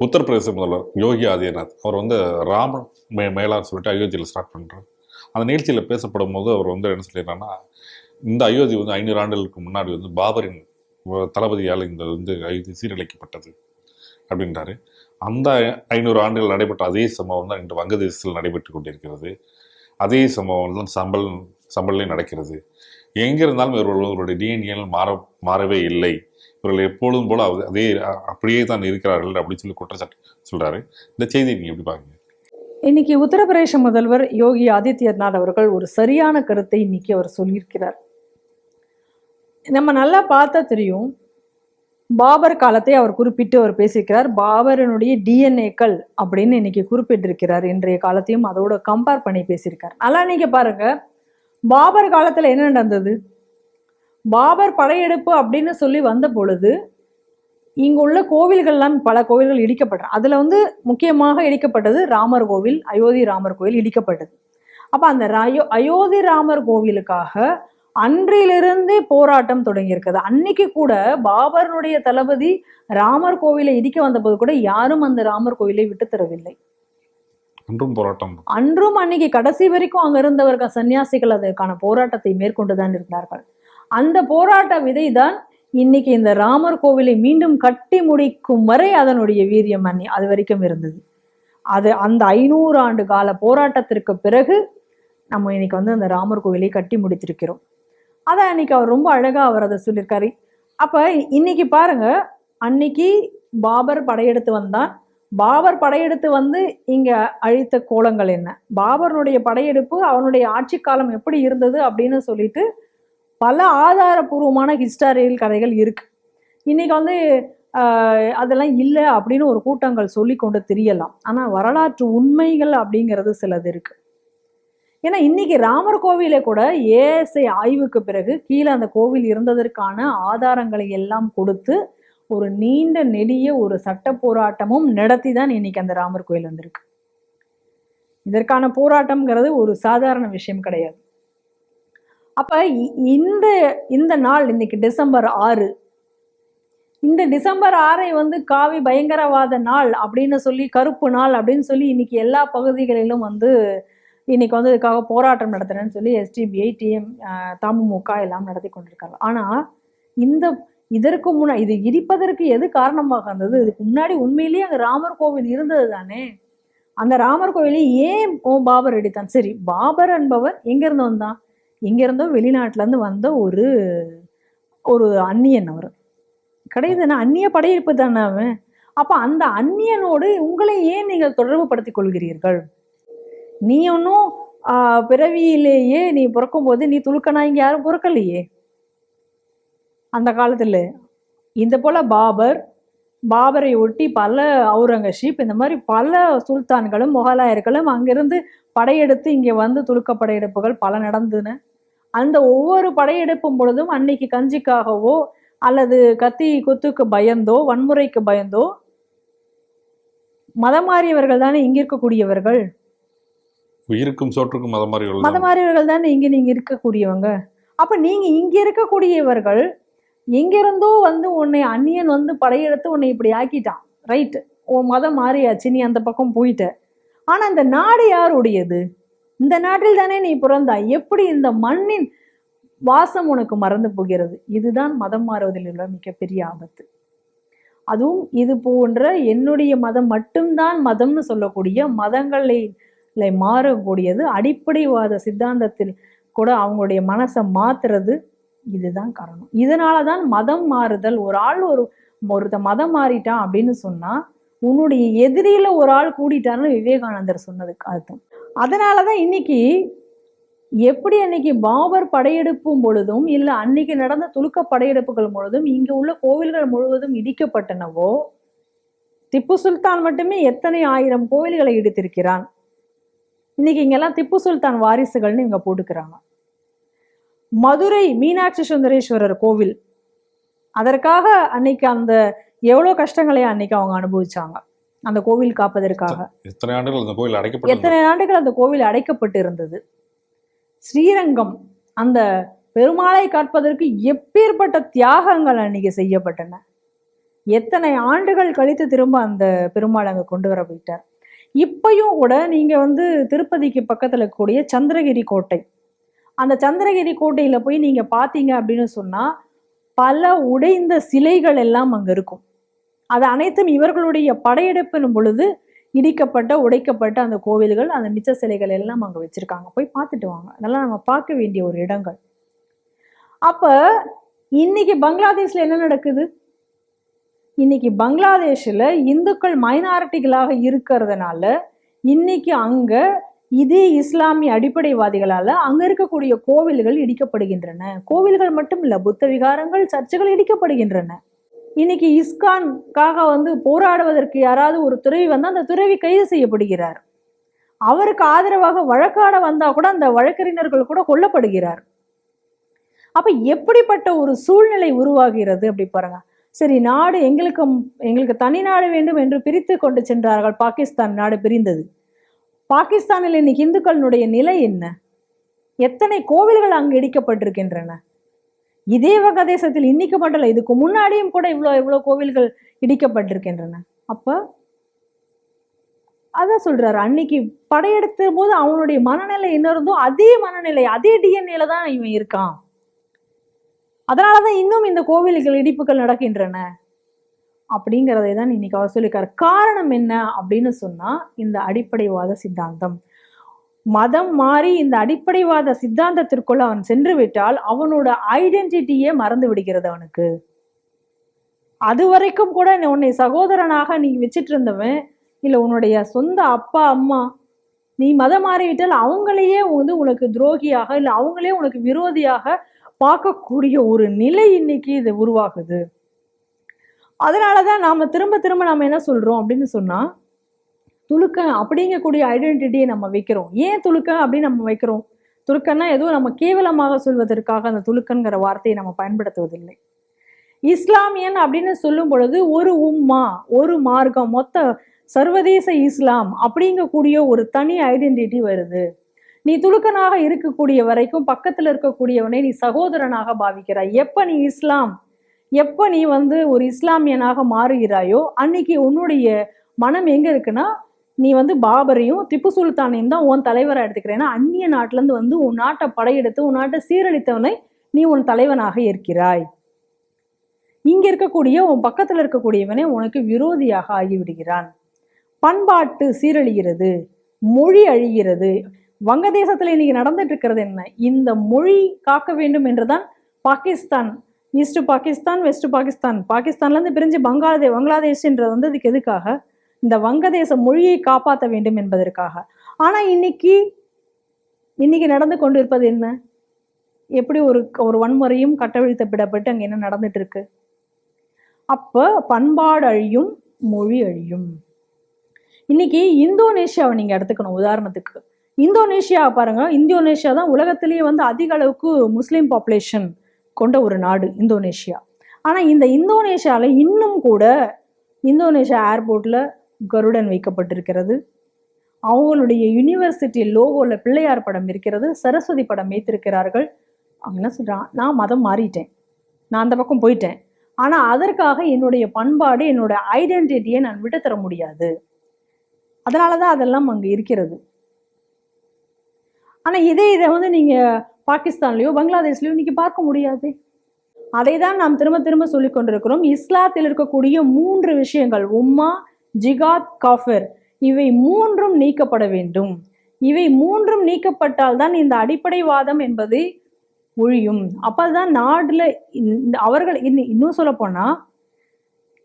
உத்தரப்பிரதேச முதல்வர் யோகி ஆதித்யநாத் அவர் வந்து ராம மே மேலான்னு சொல்லிட்டு அயோத்தியில் ஸ்டார்ட் பண்ணுறார் அந்த நிகழ்ச்சியில் பேசப்படும் போது அவர் வந்து என்ன சொல்லிடுறாங்கன்னா இந்த அயோத்தி வந்து ஐநூறு ஆண்டுகளுக்கு முன்னாடி வந்து பாபரின் தளபதியால் இந்த வந்து அயோத்தி சீரழிக்கப்பட்டது அப்படின்றாரு. அந்த ஐநூறு ஆண்டுகள் நடைபெற்ற அதே சம்பவம் தான் இன்று வங்கதேசத்தில் நடைபெற்று கொண்டிருக்கிறது. அதே சம்பவம் தான் சம்பல் சம்பளம் நடக்கிறது. எங்கே இருந்தாலும் இவர்களுடைய டிஎன்ஏல் மாற மாறவே இல்லை. இவர்கள் எப்பொழுதும் போல அதே அப்படியே தான் இருக்கிறார்கள் அப்படின்னு சொல்லி குற்றச்சாட்டு சொல்றாரு. இந்த செய்தியை நீங்க எப்படி பாருங்க இன்னைக்கு உத்தரப்பிரதேச முதல்வர் யோகி ஆதித்யநாத் அவர்கள் ஒரு சரியான கருத்தை இன்னைக்கு அவர் சொல்லியிருக்கிறார். நம்ம நல்லா பார்த்தா தெரியும். பாபர் காலத்தை அவர் குறிப்பிட்டு அவர் பேசியிருக்கிறார். பாபரனுடைய டிஎன்ஏக்கள் அப்படின்னு இன்னைக்கு குறிப்பிட்டிருக்கிறார். இன்றைய காலத்தையும் அதோட கம்பேர் பண்ணி பேசியிருக்கார். நல்லா நீங்க பாருங்க. பாபர் காலத்துல என்ன நடந்தது? பாபர் படையெடுப்பு அப்படின்னு சொல்லி வந்த பொழுது இங்கே உள்ள கோவில்கள்லாம் பல கோவில்கள் இடிக்கப்பட்டன அதுல வந்து முக்கியமாக இடிக்கப்பட்டது ராமர் கோவில் அயோத்தி ராமர் கோவில் இடிக்கப்பட்டது. அப்போ அந்த ரயோ அயோத்தி ராமர் கோவிலுக்காக அன்றிலிருந்தே போராட்டம் தொடங்கியிருக்குது அன்னைக்கு கூட பாபரனுடைய தளபதி ராமர் கோவிலை இடிக்க வந்தபோது கூட யாரும் அந்த ராமர் கோவிலை விட்டு தரவில்லை. அன்றும் போராட்டம். அன்றும் அன்னைக்கு கடைசி வரைக்கும் அங்க இருந்தவர்கள் சன்னியாசிகள் அதற்கான போராட்டத்தை மேற்கொண்டுதான் இருந்தார்கள். அந்த போராட்ட விதை தான் இன்னைக்கு இந்த ராமர் கோவிலை மீண்டும் கட்டி முடிக்கும் வரை அதனுடைய வீரியம் அன்னி அது வரைக்கும் இருந்தது. அது அந்த ஐநூறு ஆண்டு கால போராட்டத்திற்கு பிறகு நம்ம இன்னைக்கு வந்து அந்த ராமர் கோவிலை கட்டி முடித்திருக்கிறோம். அதை அன்னைக்கு அவர் ரொம்ப அழகா அவர் அதை சொல்லியிருக்காரு. அப்ப இன்னைக்கு பாருங்க அன்னைக்கு பாபர் படையெடுத்து வந்தான். பாபர் படையெடுத்து வந்து இங்க அழித்த கோலங்கள் என்ன? பாபர்னுடைய படையெடுப்பு அவனுடைய ஆட்சி காலம் எப்படி இருந்தது அப்படின்னு சொல்லிட்டு பல ஆதாரபூர்வமான ஹிஸ்டாரியல் கதைகள் இருக்கு. இன்னைக்கு வந்து ஆஹ், அதெல்லாம் இல்லை அப்படின்னு ஒரு கூட்டங்கள் சொல்லி கொண்டு தெரியலாம். ஆனா வரலாற்று உண்மைகள் அப்படிங்கிறது சிலது இருக்கு. ஏன்னா இன்னைக்கு ராமர் கோவிலை கூட ஏஎஸ்ஐ ஆய்வுக்கு பிறகு கீழே அந்த கோவில் இருந்ததற்கான ஆதாரங்களை எல்லாம் கொடுத்து ஒரு நீண்ட நெடிய ஒரு சட்ட போராட்டமும் நடத்தி தான் இன்னைக்கு அந்த ராமர் கோயில் வந்திருக்கு. இதற்கான போராட்டம்ங்கிறது ஒரு சாதாரண விஷயம் கிடையாது. அப்ப இந்த இந்த நாள் இன்னைக்கு டிசம்பர் ஆறு. இந்த டிசம்பர் ஆறை வந்து காவி பயங்கரவாத நாள் அப்படின்னு சொல்லி கருப்பு நாள் அப்படின்னு சொல்லி இன்னைக்கு எல்லா பகுதிகளிலும் வந்து இன்னைக்கு வந்து இதுக்காக போராட்டம் நடத்துறேன்னு சொல்லி எஸ்டிபிஐ டிஎம் தமுமுக எல்லாம் நடத்தி கொண்டிருக்காங்க. ஆனா இந்த இதற்கு முன்னா இது இடிப்பதற்கு எது காரணமாக இருந்தது? இதுக்கு முன்னாடி உண்மையிலேயே அங்கே ராமர் கோவில் இருந்தது தானே? அந்த ராமர் கோவிலை ஏன் ஓ பாபர் அடித்தான்? சரி பாபர் என்பவர் எங்கேருந்து வந்தான் எங்கேருந்தோ வெளிநாட்டிலேருந்து வந்த ஒரு ஒரு அந்நியன் அவர். கிடையாதுன்னா அந்நிய படையெடுப்பு தானே அவன்? அப்போ அந்த அந்நியனோடு உங்களை ஏன் நீங்கள் தொடர்பு படுத்திக் கொள்கிறீர்கள்? நீ ஒன்றும் பிறவியிலேயே நீ பிறக்கும்போது நீ துலுக்கனா இங்கே யாரும் பிறக்கலையே? அந்த காலத்துல இந்த போல பாபர் பாபரை ஒட்டி பல அவுரங்கசீப் இந்த மாதிரி பல சுல்தான்களும் முகலாயர்களும் அங்கிருந்து படையெடுத்து இங்க வந்து துலுக்க படையெடுப்புகள் பல நடந்தன. அந்த ஒவ்வொரு படையெடுப்பும் பொழுதும் அன்னைக்கு கஞ்சிக்காகவோ அல்லது கத்தி குத்துக்கு பயந்தோ வன்முறைக்கு பயந்தோ மதம் மாறியவர்கள் தானே இங்க இருக்கக்கூடியவர்கள்? உயிருக்கும் சோற்றுக்கும் மதம் மாதிரி மதம் மாறியவர்கள் தானே இங்க நீங்க இருக்கக்கூடியவங்க? அப்ப நீங்க இங்க இருக்கக்கூடியவர்கள் எங்கிருந்தோ வந்து உன்னை அந்நியன் வந்து படையெடுத்து உன்னை இப்படி ஆக்கிட்டான். ரைட்டு உன் மதம் மாறியாச்சு நீ அந்த பக்கம் போயிட்ட. ஆனா இந்த நாடு யாருடையது? இந்த நாட்டில் தானே நீ பிறந்தாய். எப்படி இந்த மண்ணின் வாசம் உனக்கு மறந்து போகிறது? இதுதான் மதம் மாறுவதில் உள்ள மிகப்பெரிய ஆபத்து. அதுவும் இது போன்ற என்னுடைய மதம் மட்டும்தான் மதம்னு சொல்லக்கூடிய மதங்களை மாறக்கூடியது. அடிப்படைவாத சித்தாந்தத்தில் கூட அவங்களுடைய மனசை மாத்துறது இதுதான் காரணம். இதனால தான் மதம் மாறுதல் ஒரு ஆள் ஒரு ஒருத்த மதம் மாறிட்டான் அப்படின்னு சொன்னா உன்னுடைய எதிரியில ஒரு ஆள் கூடிட்டாருன்னு விவேகானந்தர் சொன்னதுக்கு அர்த்தம். அதனாலதான் இன்னைக்கு எப்படி அன்னைக்கு பாபர் படையெடுப்பும் பொழுதும் இல்ல அன்னைக்கு நடந்த துலுக்க படையெடுப்புகள் பொழுதும் இங்க உள்ள கோவில்கள் முழுவதும் இடிக்கப்பட்டனவோ திப்பு சுல்தான் மட்டுமே எத்தனை ஆயிரம் கோவில்களை இடித்திருக்கிறான்? இன்னைக்கு இங்கெல்லாம் திப்பு சுல்தான் வாரிசுகள்னு இவங்க போட்டுக்கிறாங்க. மதுரை மீனாட்சி சுந்தரேஸ்வரர் கோவில். அதற்காக அன்னைக்கு அந்த எவ்வளோ கஷ்டங்களை அன்னைக்கு அவங்க அனுபவிச்சாங்க. அந்த கோவில் காப்பதற்காக. எத்தனை ஆண்டுகள் அந்த கோயில் அடைக்கப்பட்டது எத்தனை ஆண்டுகள் அந்த கோவில் அடைக்கப்பட்டு இருந்தது ஸ்ரீரங்கம் அந்த பெருமாளை காப்பதற்கு எப்பேற்பட்ட தியாகங்கள் அன்னைக்கு செய்யப்பட்டன? எத்தனை ஆண்டுகள் கழித்து திரும்ப அந்த பெருமாள் அங்க கொண்டு வர போயிட்டார்? இப்பயும் கூட நீங்க வந்து திருப்பதிக்கு பக்கத்துல கூடிய சந்திரகிரி கோட்டை அந்த சந்திரகிரி கோட்டையில் போய் நீங்கள் பார்த்தீங்க அப்படின்னு சொன்னால் பல உடைந்த சிலைகள் எல்லாம் அங்கே இருக்கும். அது அனைத்தும் இவர்களுடைய படையெடுப்பின் பொழுது இடிக்கப்பட்ட உடைக்கப்பட்ட அந்த கோவில்கள் அந்த மிச்ச சிலைகள் எல்லாம் அங்கே வச்சுருக்காங்க. போய் பார்த்துட்டு வாங்க. அதெல்லாம் நம்ம பார்க்க வேண்டிய ஒரு இடங்கள். அப்போ இன்னைக்கு பங்களாதேஷில் என்ன நடக்குது? இன்னைக்கு பங்களாதேஷில் இந்துக்கள் மைனாரிட்டிகளாக இருக்கிறதுனால இன்னைக்கு அங்கே இதே இஸ்லாமிய அடிப்படைவாதிகளால அங்க இருக்கக்கூடிய கோவில்கள் இடிக்கப்படுகின்றன. கோவில்கள் மட்டும் இல்ல புத்த விகாரங்கள் சர்ச்சுகள் இடிக்கப்படுகின்றன. இன்னைக்கு இஸ்கான்காக வந்து போராடுவதற்கு யாராவது ஒரு துறவி வந்து அந்த துறவி கைது செய்யப்படுகிறார். அவருக்கு ஆதரவாக வழக்காட வந்தா கூட அந்த வழக்கறிஞர்கள் கூட கொல்லப்படுகிறார். அப்ப எப்படிப்பட்ட ஒரு சூழ்நிலை உருவாகிறது அப்படி பாருங்க. சரி நாடு எங்களுக்கு எங்களுக்கு தனி நாடு வேண்டும் என்று பிரித்து கொண்டு சென்றார்கள். பாகிஸ்தான் நாடு பிரிந்தது. பாகிஸ்தானில் இன்னைக்கு இந்துக்களினுடைய நிலை என்ன? எத்தனை கோவில்கள் அங்கு இடிக்கப்பட்டிருக்கின்றன? இதே வகதேசத்தில் இன்னைக்கு மட்டும் இதுக்கு முன்னாடியும் கூட இவ்வளோ இவ்வளோ கோவில்கள் இடிக்கப்பட்டிருக்கின்றன. அப்ப அதான் சொல்றாரு. அன்னைக்கு படையெடுத்த போது அவனுடைய மனநிலை என்ன இருந்தோ அதே மனநிலை அதே டிஎன்ஏல தான் இவன் இருக்கான். அதனாலதான் இன்னும் இந்த கோவில்கள் இடிப்புகள் நடக்கின்றன. அப்படிங்கிறதை தான் இன்னைக்கு அவர் சொல்லியிருக்காரு. காரணம் என்ன அப்படின்னு சொன்னா இந்த அடிப்படைவாத சித்தாந்தம். மதம் மாறி இந்த அடிப்படைவாத சித்தாந்தத்திற்குள்ள அவன் சென்று விட்டால் அவனோட ஐடென்டிட்டியே மறந்து விடுகிறது அவனுக்கு. அது வரைக்கும் கூட உன்னை சகோதரனாக நீ வச்சிட்டு இருந்தவன் இல்ல உன்னுடைய சொந்த அப்பா அம்மா நீ மதம் மாறிவிட்டால் அவங்களையே வந்து உனக்கு துரோகியாக இல்ல அவங்களே உனக்கு விரோதியாக பார்க்கக்கூடிய ஒரு நிலை இன்னைக்கு இது உருவாகுது. அதனாலதான் நாம திரும்ப திரும்ப நாம என்ன சொல்றோம் அப்படின்னு சொன்னா துலுக்கம் அப்படிங்கக்கூடிய ஐடென்டிட்டியை நம்ம வைக்கிறோம். ஏன் துலுக்கம் அப்படின்னு நம்ம வைக்கிறோம்? துலுக்கன்னா எதுவும் நம்ம கேவலமாக சொல்வதற்காக அந்த துலுக்கன்கிற வார்த்தையை நம்ம பயன்படுத்துவதில்லை. இஸ்லாமியன் அப்படின்னு சொல்லும் பொழுது ஒரு உம்மா ஒரு மார்க்கம் மொத்த சர்வதேச இஸ்லாம் அப்படிங்கக்கூடிய ஒரு தனி ஐடென்டிட்டி வருது. நீ துலுக்கனாக இருக்கக்கூடிய வரைக்கும் பக்கத்துல இருக்கக்கூடியவனை நீ சகோதரனாக பாவிக்கிறாய். எப்ப நீ இஸ்லாம்? எப்ப நீ வந்து ஒரு இஸ்லாமியனாக மாறுகிறாயோ அன்னைக்கு உன்னுடைய மனம் எங்க இருக்குன்னா நீ வந்து பாபரையும் திப்பு சுல்தானையும் தான் உன் தலைவரா எடுத்துக்கிறேன்னா அந்நிய நாட்டிலேருந்து வந்து உன் நாட்டை படையெடுத்து உன் நாட்டை சீரழித்தவனை நீ உன் தலைவனாக ஏற்கிறாய். இங்க இருக்கக்கூடிய உன் பக்கத்துல இருக்கக்கூடியவனே உனக்கு விரோதியாக ஆகிவிடுகிறான். பண்பாட்டு சீரழிகிறது மொழி அழிகிறது. வங்கதேசத்துல இன்னைக்கு நடந்துட்டு இருக்கிறது என்ன? இந்த மொழி காக்க வேண்டும் என்றுதான் பாகிஸ்தான் ஈஸ்ட் பாகிஸ்தான் வெஸ்ட் பாகிஸ்தான் பாகிஸ்தான்லேருந்து பிரிஞ்சு பங்களாதே பங்களாதேஷ்ன்றது வந்து இதுக்கு எதுக்காக? இந்த வங்கதேச மொழியை காப்பாற்ற வேண்டும் என்பதற்காக. ஆனால் இன்னைக்கு இன்னைக்கு நடந்து கொண்டிருப்பது என்ன? எப்படி ஒரு ஒரு வன்முறையும் கட்டவிழ்த்து விடப்பட்டு என்ன நடந்துட்டு இருக்கு அப்போ பண்பாடு அழியும் மொழி அழியும். இன்னைக்கு இந்தோனேஷியாவை நீங்கள் எடுத்துக்கணும் உதாரணத்துக்கு. இந்தோனேஷியா பாருங்க. இந்தோனேஷியா தான் உலகத்திலேயே வந்து அதிக அளவுக்கு முஸ்லீம் பாப்புலேஷன் கொண்ட ஒரு நாடு இந்தோனேஷியா. ஆனா இந்த இந்தோனேஷியால இன்னும் கூட இந்தோனேஷியா ஏர்போர்ட்ல கருடன் வைக்கப்பட்டிருக்கிறது. அவங்களுடைய யூனிவர்சிட்டி லோகோவில் பிள்ளையார் படம் இருக்கிறது சரஸ்வதி படம் வைத்திருக்கிறார்கள். அவங்க என்ன சொல்றான் நான் மதம் மாறிட்டேன். நான் அந்த பக்கம் போயிட்டேன். ஆனா அதற்காக என்னுடைய பண்பாடு என்னோட ஐடென்டிட்டியை நான் விட்டுத்தர தர முடியாது. அதனாலதான் அதெல்லாம் அங்க இருக்கிறது. ஆனா இதே இதை வந்து நீங்க பாகிஸ்தான்லயோ பங்களாதேஷ்லையோ இன்னைக்கு பார்க்க முடியாது. அதை தான் நாம் திரும்ப திரும்ப சொல்லிக் கொண்டிருக்கிறோம். இஸ்லாத்தில் இருக்கக்கூடிய மூன்று விஷயங்கள் உம்மா ஜிகாத் காஃபர் இவை மூன்றும் நீக்கப்பட வேண்டும். இவை மூன்றும் நீக்கப்பட்டால் தான் இந்த அடிப்படைவாதம் என்பது ஒழியும். அப்பதான் நாடுல இந்த அவர்கள் இன்னும் இன்னும் சொல்ல போனா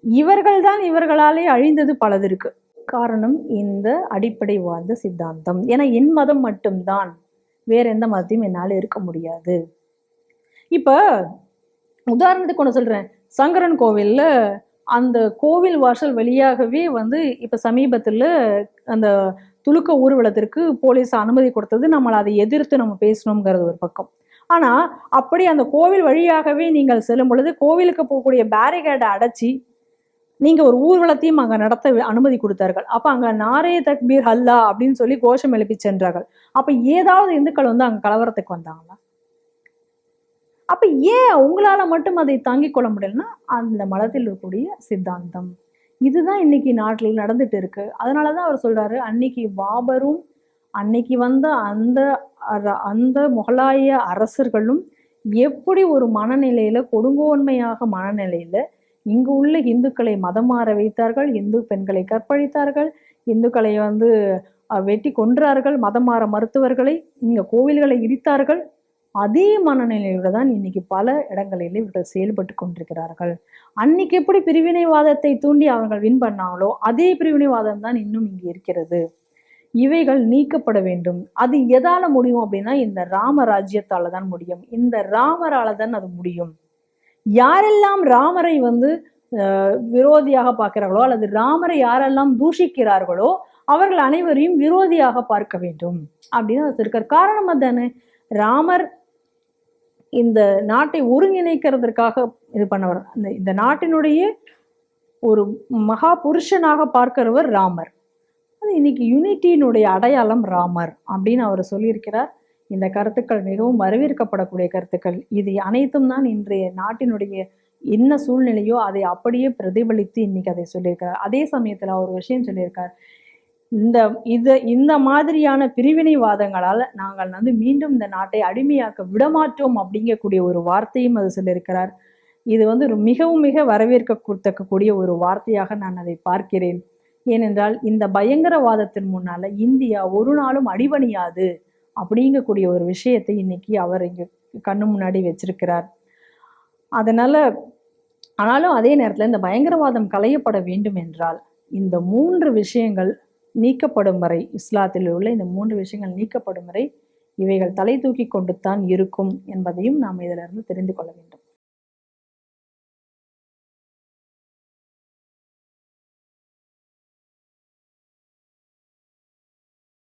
இவர்கள் தான் இவர்களாலே அழிந்தது பலது இருக்கு. காரணம் இந்த அடிப்படைவாத சித்தாந்தம். ஏன்னா என் மதம் மட்டும்தான். வேற எந்த மதத்தையும் என்னால் இருக்க முடியாது. இப்போ உதாரணத்துக்கு ஒன்று சொல்கிறேன் சங்கரன் கோவிலில் அந்த கோவில் வாசல் வழியாகவே வந்து இப்போ சமீபத்தில் அந்த துலுக்க ஊர்வலத்திற்கு போலீஸ் அனுமதி கொடுத்தது நம்மளை அதை எதிர்த்து நம்ம பேசணுங்கிறது ஒரு பக்கம். ஆனால் அப்படி அந்த கோவில் வழியாகவே நீங்கள் செல்லும் பொழுது கோவிலுக்கு போகக்கூடிய பேரிகேடை அடைச்சி நீங்க ஒரு ஊர்வலத்தையும் அங்க நடத்த அனுமதி கொடுத்தார்கள். அப்ப அங்க நாரே தக்பீர் ஹல்லா அப்படின்னு சொல்லி கோஷம் எழுப்பி சென்றார்கள். அப்ப ஏதாவது இந்துக்கள் வந்து அங்க கலவரத்துக்கு வந்தாங்களா? அப்ப ஏன் உங்களால மட்டும் அதை தாங்கிக் கொள்ள முடியலன்னா அந்த மதத்தில் இருக்கக்கூடிய சித்தாந்தம். இதுதான் இன்னைக்கு நாட்டில் நடந்துட்டு இருக்கு. அதனாலதான் அவர் சொல்றாரு அன்னைக்கு பாபரும் அன்னைக்கு வந்த அந்த அர- அந்த முகலாய அரசர்களும் எப்படி ஒரு மனநிலையில கொடுங்கோன்மையாக மனநிலையில இங்கு உள்ள இந்துக்களை மதம் மாற வைத்தார்கள் இந்து பெண்களை கற்பழித்தார்கள் இந்துக்களை வந்து வெட்டி கொன்றார்கள் மதம் மாற மருத்துவர்களை இங்க கோவில்களை இடித்தார்கள். அதே மனநிலையோட தான் இன்னைக்கு பல இடங்களில் இவர்கள் செயல்பட்டு கொண்டிருக்கிறார்கள். அன்னைக்கு எப்படி பிரிவினைவாதத்தை தூண்டி அவர்கள் வின் பண்ணாங்களோ அதே பிரிவினைவாதம் தான் இன்னும் இங்கே இருக்கிறது. இவைகள் நீக்கப்பட வேண்டும். அது எதால முடியும் அப்படின்னா இந்த ராமராஜ்யத்தால தான் முடியும். இந்த ராமரால தான் அது முடியும். யாரெல்லாம் ராமரை வந்து விரோதியாக பார்க்கிறார்களோ அல்லது ராமரை யாரெல்லாம் தூஷிக்கிறார்களோ அவர்கள் அனைவரையும் விரோதியாக பார்க்க வேண்டும். அப்படின்னு அது காரணம் அதானே? ராமர் இந்த நாட்டை ஒருங்கிணைக்கிறதற்காக இது பண்ணவர். இந்த இந்த நாட்டினுடைய ஒரு மகா புருஷனாக பார்க்கிறவர் ராமர். அது இன்னைக்கு யூனிட்டியினுடைய அடையாளம் ராமர் அப்படின்னு அவர் சொல்லியிருக்கிறார். இந்த கருத்துக்கள் மிகவும் வரவேற்கப்படக்கூடிய கருத்துக்கள். இது அனைத்தும் தான் இன்றைய நாட்டினுடைய என்ன சூழ்நிலையோ அதை அப்படியே பிரதிபலித்து இன்னைக்கு அதை சொல்லியிருக்கார் அதே சமயத்தில் அவர் ஒரு விஷயம் சொல்லியிருக்கார். இந்த இது இந்த மாதிரியான பிரிவினைவாதங்களால் நாங்கள் வந்து மீண்டும் இந்த நாட்டை அடிமையாக்க விடமாட்டோம் அப்படிங்கக்கூடிய ஒரு வார்த்தையும் அது சொல்லியிருக்கிறார். இது வந்து மிகவும் மிக வரவேற்க வரவேற்கத்தக்கக்கூடிய ஒரு வார்த்தையாக நான் அதை பார்க்கிறேன். ஏனென்றால் இந்த பயங்கரவாதத்தின் முன்னால இந்தியா ஒரு நாளும் அடிபணியாது. அப்படிங்கக்கூடிய ஒரு விஷயத்தை இன்னைக்கு அவர் இங்கே கண்ணு முன்னாடி வச்சிருக்கிறார். அதனால ஆனாலும் அதே நேரத்தில் இந்த பயங்கரவாதம் களையப்பட வேண்டும் என்றால் இந்த மூன்று விஷயங்கள் நீக்கப்படும் வரை இஸ்லாத்தில் உள்ள இந்த மூன்று விஷயங்கள் நீக்கப்படும் வரை இவைகள் தலை தூக்கி கொண்டு தான் இருக்கும் என்பதையும் நாம் இதிலிருந்து தெரிந்து கொள்ள வேண்டும்.